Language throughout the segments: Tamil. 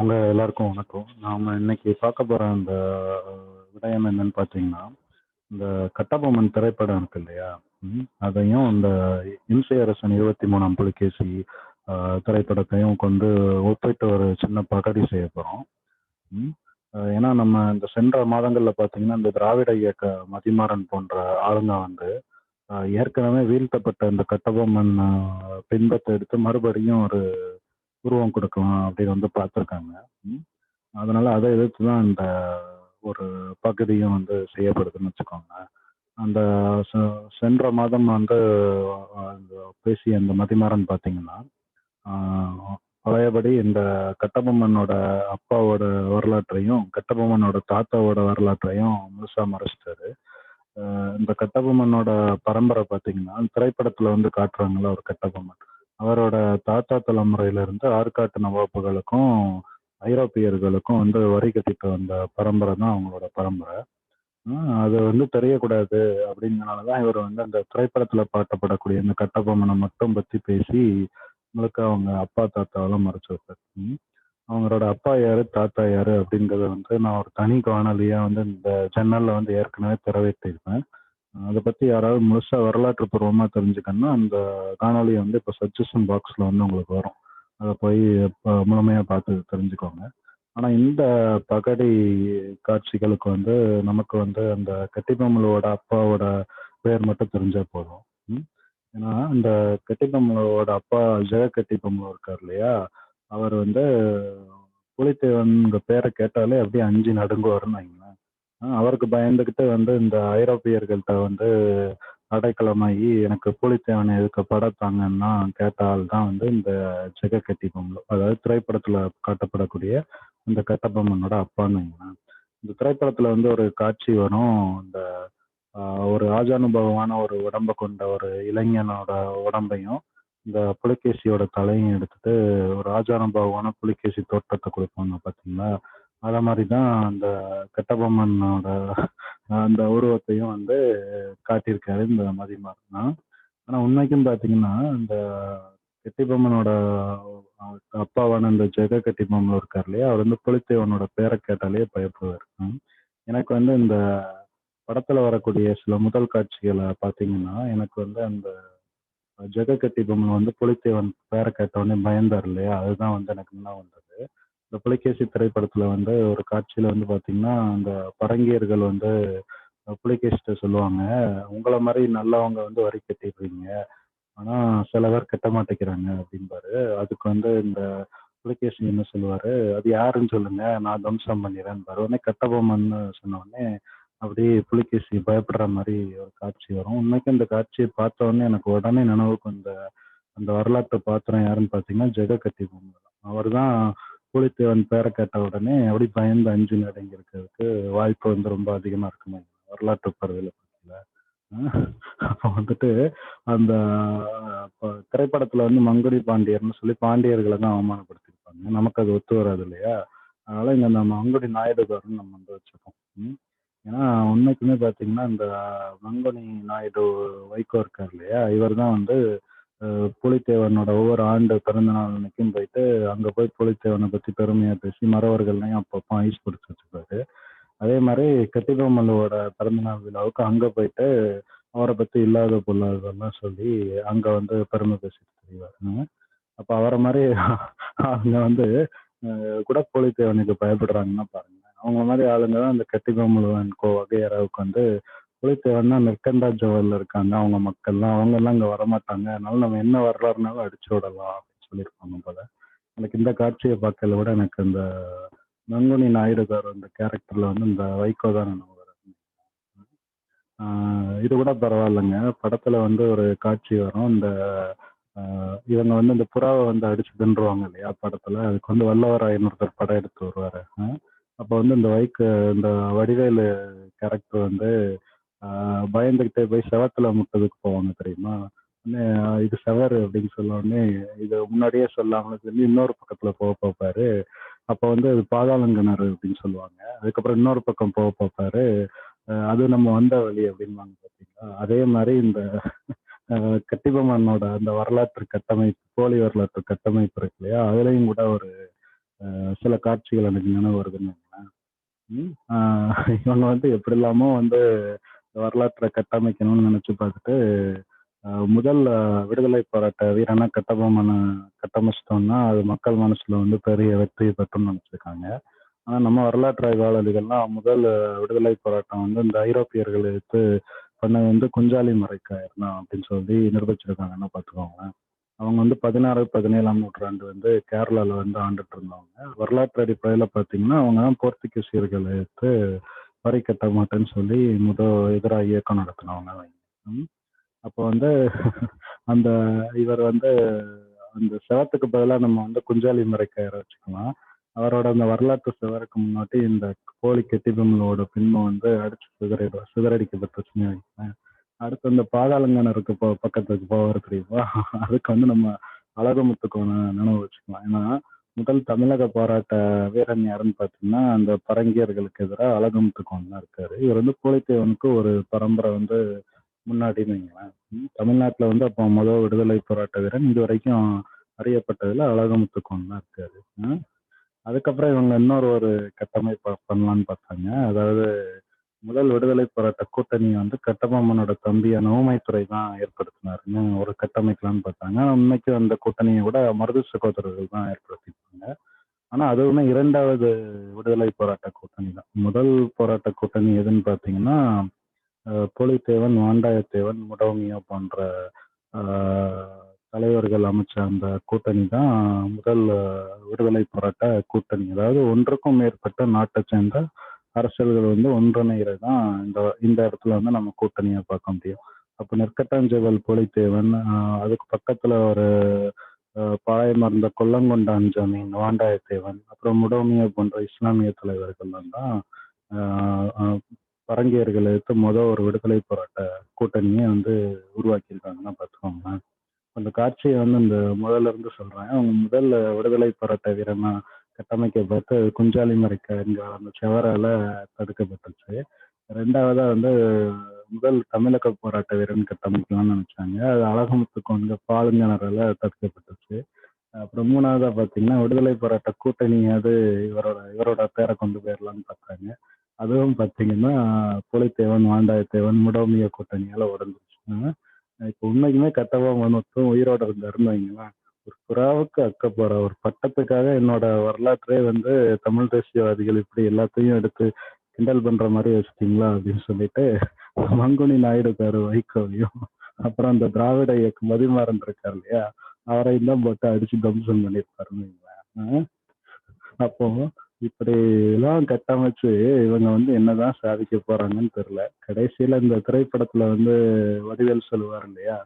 உங்க எல்லாருக்கும் வணக்கம். நாம இன்னைக்கு பார்க்க போற அந்த விடயம் என்னன்னு பார்த்தீங்கன்னா, இந்த கட்டபொம்மன் திரைப்படம் இருக்கு இல்லையா? அதையும் இந்த இம்சை அரசன் 23ஆம் புலிகேசி திரைப்படத்தையும் கொண்டு ஒப்பிட்டு ஒரு சின்ன பகடி செய்ய போறோம். ஏன்னா நம்ம இந்த சென்ற மாதங்கள்ல பார்த்தீங்கன்னா, இந்த திராவிட இயக்க மதிமாறன் போன்ற ஆளுங்க வந்து, ஏற்கனவே வீழ்த்தப்பட்ட இந்த கட்டபொம்மன் பின்பத்தை எடுத்து மறுபடியும் ஒரு உருவம் கொடுக்கலாம் அப்படின்னு வந்து பார்த்துருக்காங்க. அதனால அதை எதிர்த்து தான் இந்த ஒரு பகுதியும் வந்து செய்யப்படுதுன்னு வச்சுக்கோங்க அந்த செ சென்ற மாதம் வந்து அந்த பேசிய அந்த மதிமாறன் பார்த்தீங்கன்னா, பழையபடி இந்த கட்டபொம்மனோட அப்பாவோட வரலாற்றையும், கட்டபொம்மனோட தாத்தாவோட வரலாற்றையும் முழுசா மறைச்சிட்டாரு இந்த கட்டபொம்மனோட பரம்பரை பார்த்தீங்கன்னா, திரைப்படத்துல வந்து காட்டுறாங்களா ஒரு கட்டபொம்மன். அவரோட தாத்தா தலைமுறையிலிருந்து ஆற்காட்டு நவாப்புகளுக்கும், ஐரோப்பியர்களுக்கும் வந்து வரி கட்டிட்டு வந்த பரம்பரை தான் அவங்களோட பரம்பரை. அது வந்து தெரியக்கூடாது அப்படிங்கிறனால தான் இவர் வந்து அந்த திரைப்படத்தில் பாட்டப்படக்கூடிய இந்த கட்டபொம்மனை மட்டும் பற்றி பேசி, முழுக்க அவங்க அப்பா, தாத்தாவெல்லாம் மறைச்சு வைப்பாரு. அவங்களோட அப்பா யாரு, தாத்தா யாரு அப்படிங்கிறத வந்து நான் ஒரு தனி காணொலியாக வந்து இந்த சென்னலில் வந்து ஏற்கனவே திறவேற்றிருப்பேன் அதை பத்தி யாராவது முழுசா வரலாற்று பூர்வமா தெரிஞ்சுக்கணும்னா, அந்த காணொலி வந்து இப்ப சஜஷன் பாக்ஸ்ல வந்து உங்களுக்கு வரும். அதை போய் ப முழுமையா பார்த்து தெரிஞ்சுக்கோங்க. ஆனா இந்த பகடி காட்சிகளுக்கு வந்து நமக்கு வந்து அந்த கட்டிபொம்மலோட அப்பாவோட பேர் மட்டும் தெரிஞ்சா போதும். ஏன்னா இந்த கட்டிபொம்மலோட அப்பா ஜெக கட்டிபொம்மல இருக்கார் இல்லையா? அவர் வந்து புலித்தேவன் பேரை கேட்டாலே அப்படியே அஞ்சு நடுங்குவாருன்னு வைங்களேன். அவருக்கு பயந்துக்கிட்டு வந்து இந்த ஐரோப்பியர்கள்ட்ட வந்து அடைக்கலமாகி எனக்கு பூலித்தேவன எதுக்கு படத்தாங்கன்னா கேட்ட ஆள் தான் வந்து இந்த ஜெக கட்டிபொம்மலு. அதாவது திரைப்படத்தில் காட்டப்படக்கூடிய இந்த கட்டபொம்மனோட அப்பான்னு இந்த திரைப்படத்தில் வந்து ஒரு காட்சி வரும். இந்த ஒரு ஆஜானுபவமான ஒரு உடம்ப கொண்ட ஒரு இளைஞனோட உடம்பையும், இந்த புலிகேசியோட தலையும் எடுத்துட்டு ஒரு ஆஜானுபவமான புலிகேசி தோற்றத்தை கொடுப்பாங்க பார்த்தீங்களா? அதை மாதிரி தான் அந்த கட்டபொம்மனோட அந்த உருவத்தையும் வந்து காட்டியிருக்காரு இந்த மதிமாறன். ஆனால் உண்மைக்கும் பார்த்தீங்கன்னா, இந்த கட்டிபொம்மனோட அப்பாவான இந்த ஜெக கட்டிபொம்மல் இருக்கார் இல்லையா? அவர் வந்து புலித்தேவனோட பேரை கேட்டாலே பயப்படுவார் எனக்கு வந்து இந்த படத்தில் வரக்கூடிய சில முதல் காட்சிகளை பார்த்தீங்கன்னா, எனக்கு வந்து அந்த ஜெக கட்டிபொம்மன் வந்து புலித்தேவன் பேரை கேட்டவுடனே பயந்தார் இல்லையா? அதுதான் வந்து எனக்கு என்ன வந்தது. இந்த புலிகேசி திரைப்படத்துல வந்து ஒரு காட்சியில வந்து பாத்தீங்கன்னா அந்த பரங்கியர்கள் வந்து புலிகேசிட்ட சொல்லுவாங்க, உங்களை மாதிரி நல்லவங்க வந்து வரி கட்டிடுறீங்க. ஆனா சில பேர் கட்ட மாட்டேங்கிறாங்க" அப்படிம்பாரு. அதுக்கு வந்து இந்த புலிகேசி என்ன சொல்லுவாரு, "அது யாருன்னு சொல்லுங்க, நான் தம்சம் பண்ணிறேன்பாரு." உடனே கட்டபொம்மன்னு சொன்ன உடனே அப்படியே புலிகேசி பயப்படுற மாதிரி ஒரு காட்சி வரும். உண்மைக்கு இந்த காட்சியை பார்த்த உடனே எனக்கு உடனே நினைவுக்கு இந்த அந்த வரலாற்று பாத்திரம் யாருன்னு பார்த்தீங்கன்னா, ஜெக கட்டிபொம்மன் தான். அவர் தான் பூலித்தேவன் பேரை கேட்ட உடனே அப்படி பயந்து அஞ்சு நடுங்கி இருக்கிறதுக்கு வாய்ப்பு வந்து ரொம்ப அதிகமா இருக்குமா வரலாற்று பார்வையில பார்த்தீங்களா? அப்ப வந்துட்டு அந்த திரைப்படத்துல வந்து மங்குடி பாண்டியர்னு சொல்லி பாண்டியர்களை தான் அவமானப்படுத்தியிருப்பாங்க. நமக்கு அது ஒத்து வராது இல்லையா? அதனால இங்க நம்ம மங்குடி நாயுடுகாரன்னு நம்ம வந்து வச்சுப்போம். ம். ஏன்னா உண்மைக்குமே பாத்தீங்கன்னா இந்த மங்குடி நாயுடு வைகோ இருக்கார் இல்லையா? இவர் தான் வந்து புலித்தேவனோட ஒவ்வொரு ஆண்டு பிறந்த நாள் அன்னைக்கும் போயிட்டு, அங்க போய் புலித்தேவனை பத்தி பெருமையா பேசி மறவர்கள்லையும் அப்பப்போ ஐஸ் பிடிச்சு வச்சுப்பாரு. அதே மாதிரி கட்டிபொம்மலோட பிறந்தநாள் விழாவுக்கு அங்க போயிட்டு, அவரை பத்தி இல்லாத பொல்லாததெல்லாம் சொல்லி அங்க வந்து பெருமை பேசிட்டு திரிவாரு. ம். அப்ப அவர அவங்க வந்து கூட புலித்தேவனுக்கு பயப்படுறாங்கன்னா பாருங்க அவங்க மாதிரி ஆளுங்க தான் இந்த கட்டிபொம்மல் கோ வகையறாவுக்கு வந்து புலித்தேவன்னா மெர்கண்டா ஜோவல்ல இருக்காங்க. அவங்க மக்கள்லாம். அவங்கலாம் இங்க வரமாட்டாங்க. அதனால நம்ம என்ன வரலாறுனாலும் அடிச்சு விடலாம் அப்படின்னு சொல்லியிருப்பாங்க போல. எனக்கு இந்த காட்சியை பார்க்கல விட எனக்கு இந்த நங்குனி நாயுடுகார் அந்த கேரக்டர்ல வந்து இந்த வைகோ தான் இது கூட பரவாயில்லங்க. படத்துல வந்து ஒரு காட்சி வரும். இந்த இவங்க வந்து இந்த புறாவை வந்து அடிச்சு தின்றுவாங்க இல்லையா படத்துல. அதுக்கு வந்து வல்லவராயன் ஒருத்தர் படம் எடுத்து வருவாரு. அப்போ அப்ப வந்து இந்த வைக்கு இந்த வடிவேலு கேரக்டர் வந்து பயந்துக்கிட்டே பயந்துகிட்டே போய் செவத்துல முட்டுறதுக்கு போவாங்க தெரியுமா? உடனே இது செவர் அப்படின்னு சொன்ன இது முன்னாடியே சொல்லாமல் சொல்லி இன்னொரு பக்கத்துல போக பார்ப்பாரு. அப்ப வந்து அது பாதாளங்கிணறு அப்படின்னு சொல்லுவாங்க. அதுக்கப்புறம் இன்னொரு பக்கம் போக பார்ப்பாரு. அது நம்ம வந்த வழி அப்படின்பாங்க பார்த்தீங்களா? அதே மாதிரி இந்த அ கட்டிபொம்மனோட அந்த வரலாற்று கட்டமைப்பு, போலி வரலாற்று கட்டமைப்பு இருக்கு இல்லையா? அதுலயும் கூட ஒரு சில காட்சிகள் எனக்கு நினைவு வருதுன்னு இவங்க வந்து எப்படிலாமோ வந்து வரலாற்றை கட்டமைக்கணும்னு நினச்சி பார்த்துட்டு, முதல் விடுதலை போராட்ட வீரனா கட்டபொம்மனை கட்டமைச்சிட்டோம்னா அது மக்கள் மனசுல வந்து பெரிய வெற்றி பெற்றும்னு நினச்சிருக்காங்க ஆனா நம்ம வரலாற்று ஆய்வாளர்கள்லாம் முதல் விடுதலை போராட்டம் வந்து இந்த ஐரோப்பியர்கள் எடுத்து பண்ணது வந்து குஞ்சாலி மறைக்காயிருந்தான் அப்படின்னு சொல்லி நிரூபிச்சிருக்காங்கன்னா பார்த்துக்கோங்களேன். அவங்க வந்து 16, 17ஆம் நூற்றாண்டு வந்து கேரளால வந்து ஆண்டுட்டு இருந்தவங்க. வரலாற்று அடிப்படையில பார்த்தீங்கன்னா, அவங்க தான் போர்த்துகீசியர்கள் எடுத்து வரி கட்ட மாட்டேன்னு சொல்லி முத எதிரா இயக்கம் நடத்தினவங்க அப்போ வந்து அந்த இவர் வந்து அந்த சிவத்துக்கு பதிலாக நம்ம வந்து குஞ்சாலி மரைக்காயர வச்சுக்கலாம். அவரோட அந்த வரலாற்று சிவருக்கு முன்னாடி இந்த கோழி கெட்டிபொம்மனோட பின்பம் வந்து அடிச்சு சிதறிடு சிதறடிக்கப்பட்டுச்சுன்னு வைக்கிறேன் அடுத்து அந்த பாதாளங்கணருக்கு பக்கத்துக்கு போவாரு தெரியுமா? அதுக்கு வந்து நம்ம அழகுமுத்துக்கோன நினைவு வச்சுக்கலாம். ஏன்னா, முதல் தமிழக போராட்ட வீரன் யாருன்னு பார்த்தீங்கன்னா, அந்த பரங்கியர்களுக்கு எதிராக அழகுமுத்துக்கோன் தான் இருக்காரு. இவர் வந்து பூலித்தேவனுக்கு ஒரு பரம்பரை வந்து முன்னாடின்னு வைங்களேன். தமிழ்நாட்டில் வந்து அப்போ முதல் விடுதலை போராட்ட வீரன். இதுவரைக்கும் அறியப்பட்டதில் அழகுமுத்துக்கோன் தான் இருக்காரு. அதுக்கப்புறம் இவங்க இன்னொரு ஒரு கட்டமைப்ப பண்ணலான்னு பார்த்தாங்க. அதாவது முதல் விடுதலை போராட்ட கூட்டணியை வந்து கட்டபொம்மனோட தம்பியான ஊமைத்துறை தான் ஏற்படுத்தினாருன்னு ஒரு கட்டமைக்கலாம்னு பார்த்தாங்க. உண்மைக்கு அந்த கூட்டணியை கூட மருது சகோதரர்கள் தான் ஏற்படுத்தியிருப்பாங்க. ஆனால் அதுவுமே இரண்டாவது விடுதலை போராட்ட கூட்டணி தான். முதல் போராட்ட கூட்டணி எதுன்னு பார்த்தீங்கன்னா, புலித்தேவன் வாண்டாயத்தேவன், முடவமியோ போன்ற தலைவர்கள் அமைச்ச அந்த கூட்டணி தான் முதல் விடுதலை போராட்ட கூட்டணி. அதாவது ஒன்றுக்கும் மேற்பட்ட நாட்டை சேர்ந்த அரசியல்கள் வந்து ஒன்றிணைகிறது தான் இந்த இந்த இடத்துல வந்து நம்ம கூட்டணியை பார்க்க முடியும். அப்போ நெற்கட்டாஞ்சவல் புலித்தேவன் அதுக்கு பக்கத்துல ஒரு அ பாளையமர்ந்த கொல்லங்கொண்டான் ஜமீன், வாண்டாயத்தேவன், அப்புறம் முடோமிய போன்ற இஸ்லாமிய தலைவர்கள்லாம் தான் பரங்கியர்கள் எடுத்து மொதல் ஒரு விடுதலை போராட்ட கூட்டணியை வந்து உருவாக்கியிருக்காங்கன்னா பார்த்துக்கோங்களேன். அந்த காட்சியை வந்து இந்த முதல்ல இருந்து சொல்றேன். அவங்க முதல்ல விடுதலை போராட்ட வீரனா கட்டமைக்கப்பட்டு குஞ்சாலி மறைக்கிற அந்த செவரால தடுக்கப்பட்டுச்சு. ரெண்டாவதாக வந்து முதல் தமிழக போராட்ட வீரன் கட்டமைக்கலாம்னு நினைச்சாங்க அது அழகுமுத்துக்கோன்ங்க பாலுங்கணரால தடுக்கப்பட்டுச்சு. அப்புறம் மூணாவதாக பார்த்தீங்கன்னா, விடுதலை போராட்ட கூட்டணியாவது இவரோட இவரோட பேரை கொண்டு போயிடலாம்னு பார்த்தாங்க. அதுவும் பார்த்தீங்கன்னா, புலித்தேவன் வாண்டாயத்தேவன், முடவமியா கூட்டணியால உடைஞ்சிருச்சு. இப்போ உண்மைக்குமே கட்டபொம்மன் மொத்தம் உயிரோட இருந்தாருன்னு வைங்களேன், ஒரு புறாவுக்கு அக்கபோறா ஒரு பட்டத்துக்காக என்னோட வரலாற்றே வந்து தமிழ் தேசியவாதிகள் இப்படி எல்லாத்தையும் எடுத்து கிண்டல் பண்ற மாதிரி வச்சுட்டீங்களா? அப்படின்னு சொல்லிட்டு மங்குனி நாயுடு பேரு வைகோவையும், அப்புறம் அந்த திராவிட இயக்கம் மதிமாறன் இருக்கார் இல்லையா? அவரையும் தான் போட்டு அடிச்சு தம்சம் பண்ணியிருப்பாருன்னு வைங்களேன். இப்படி அப்போ கட்டமைச்சு இவங்க வந்து என்னதான் சாதிக்க போறாங்கன்னு தெரியல. கடைசியில இந்த திரைப்படத்துல வந்து வடிவேல் சொல்லுவார் இல்லையா?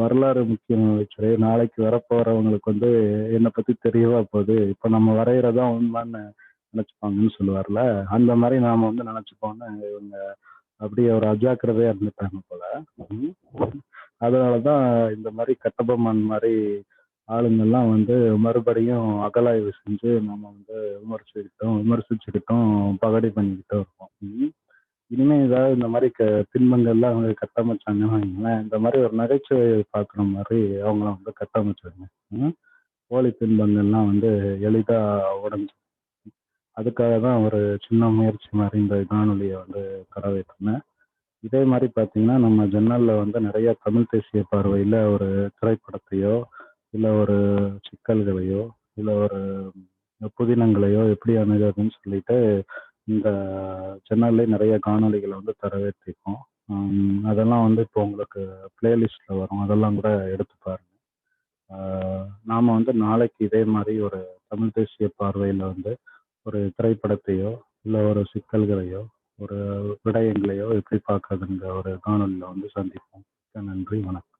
வரலாறு முக்கியம் அமைச்சரே, நாளைக்கு வரப்போறவங்களுக்கு வந்து என்னை பத்தி தெரியவா போகுது. இப்போ நம்ம வரைகிறதா தான் உண்மைன்னு நினச்சிப்பாங்கன்னு சொல்லுவார்ல. அந்த மாதிரி நாம வந்து நினச்சிப்போம்னு இவங்க அப்படியே ஒரு அஜாக்கிரதையா இருந்துட்டாங்க போல. அதனால தான் இந்த மாதிரி கட்டபொம்மன் மாதிரி ஆளுங்கள்லாம் வந்து மறுபடியும் அகலாய்வு செஞ்சு நம்ம வந்து விமர்சிக்கிட்டும் விமர்சிச்சுக்கிட்டோம் பகடி பண்ணிக்கிட்டும் இருக்கோம். இனிமே ஏதாவது இந்த மாதிரி க திண்மங்கள்லாம் அவங்க கட்டமைச்சாங்கன்னா வைங்களேன், இந்த மாதிரி ஒரு நகைச்சுவை பார்க்குற மாதிரி அவங்கள வந்து கட்டமைச்சுருங்க. கோழி போலி வந்து எளிதாக உடஞ்சி அதுக்காக தான் ஒரு சின்ன முயற்சி மாதிரி இந்த காணொளிய வந்து தரவேற்றுனேன். இதே மாதிரி பார்த்தீங்கன்னா, நம்ம ஜன்னலில் வந்து நிறைய தமிழ் தேசிய பார்வையில் ஒரு திரைப்படத்தையோ, இல்லை ஒரு சிக்கல்களையோ, இல்லை ஒரு புதினங்களையோ எப்படி அணுகிறதுன்னு சொல்லிட்டு, இந்த சேனல்லே நிறைய காணொளிகளை வந்து தரவேற்றிருக்கோம். அதெல்லாம் வந்து இப்போ உங்களுக்கு பிளேலிஸ்ட்டில் வரும். அதெல்லாம் கூட எடுத்து பாருங்க. நாம் வந்து நாளைக்கு இதே மாதிரி ஒரு தமிழ் தேசிய பார்வையில் வந்து ஒரு திரைப்படத்தையோ, இல்லை ஒரு சிக்கல்களையோ, ஒரு விடயங்களையோ எப்படி பார்க்கறதுங்கிற ஒரு காணொலியில் வந்து சந்திப்போம். நன்றி. வணக்கம்.